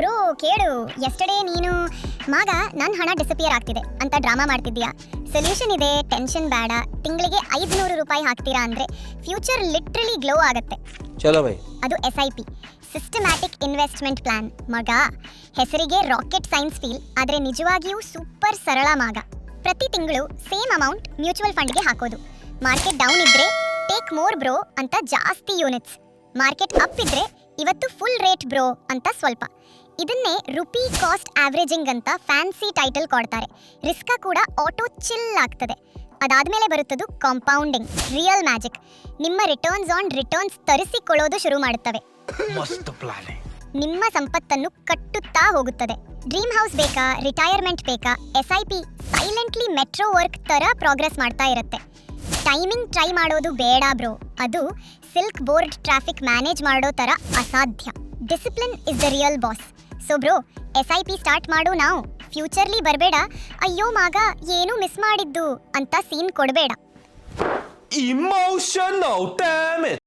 Bro ಕೇಳು. Yesterday ನೀನು ಮಗ ನನ್ನ ಹಣ ಡಿಸಪಿಯರ್ ಆಗ್ತಿದೆ ಅಂತ ಡ್ರಾಮಾ ಮಾಡ್ತಿದ್ದೀಯಾ? ಸೊಲ್ಯೂಷನ್ ಇದೆ ಟೆನ್ಷನ್ ಬೇಡ. ತಿಂಗಳಿಗೆ ಐದುನೂರು ರೂಪಾಯಿ ಹಾಕ್ತೀರಾ ಅಂದರೆ ಫ್ಯೂಚರ್ ಲಿಟ್ರಲಿ ಗ್ಲೋ ಆಗುತ್ತೆ. ಚಲೋ ಬೈ. ಅದು S I P systematic investment plan ಮಗ ಹೆಸರಿಗೆ ರಾಕೆಟ್ ಸೈನ್ಸ್ ಫೀಲ್ ಆದರೆ ನಿಜವಾಗಿಯೂ ಸೂಪರ್ ಸರಳ ಮಗ. ಪ್ರತಿ ತಿಂಗಳು ಸೇಮ್ ಅಮೌಂಟ್ ಮ್ಯೂಚುವಲ್ ಫಂಡ್ಗೆ ಹಾಕೋದು. ಮಾರ್ಕೆಟ್ ಡೌನ್ ಇದ್ರೆ ಟೇಕ್ ಮೋರ್ ಬ್ರೋ ಅಂತ ಜಾಸ್ತಿ ಯೂನಿಟ್ಸ್ ಮಾರ್ಕೆಟ್ ಅಪ್ ಇದ್ರೆ ಇವತ್ತು ಫುಲ್ ರೇಟ್ ಬ್ರೋ ಅಂತ ಸ್ವಲ್ಪ. ಇದನ್ನೇ ರುಪಿ ಕಾಸ್ಟ್ ಆವ್ರೇಜಿಂಗ್ ಅಂತ ಫ್ಯಾನ್ಸಿ ಟೈಟಲ್ ಕೊಡ್ತಾರೆ. ರಿಸ್ಕ ಕೂಡ ಆಟೋ ಚಿಲ್ ಆಗ್ತದೆ. ಅದಾದಮೇಲೆ ಬರುತ್ತದು ಕಾಂಪೌಂಡಿಂಗ್ ರಿಯಲ್ ಮ್ಯಾಜಿಕ್. ನಿಮ್ಮ ರಿಟರ್ನ್ಸ್ ಆನ್ ರಿಟರ್ನ್ಸ್ ತರಿಸಿಕೊಳ್ಳೋದು ಶುರು ಮಾಡುತ್ತವೆ. ನಿಮ್ಮ ಸಂಪತ್ತನ್ನು ಕಟ್ಟುತ್ತಾ ಹೋಗುತ್ತದೆ. ಡ್ರೀಮ್ ಹೌಸ್ ಬೇಕಾ ರಿಟೈರ್ಮೆಂಟ್ ಬೇಕಾ S I P silently metro work ತರ ಪ್ರೋಗ್ರೆಸ್ ಮಾಡ್ತಾ ಇರುತ್ತೆ. ಟೈಮಿಂಗ್ ಟ್ರೈ ಮಾಡೋದು ಬೇಡ ಬ್ರೋ. ಅದು ಸಿಲ್ಕ್ ಬೋರ್ಡ್ ಟ್ರಾಫಿಕ್ ಮ್ಯಾನೇಜ್ ಮಾಡೋ ಥರ ಅಸಾಧ್ಯ. Discipline is the real boss. So bro S I P start ಮಾಡು ನಾವು. ಫ್ಯೂಚರ್ಲಿ ಬರಬೇಡ. ಅಯ್ಯೋ ಮಗ, ಏನು ಮಿಸ್ ಮಾಡಿದ್ದು ಅಂತ ಸೀನ್ ಕೊಡಬೇಡ. Emotional damage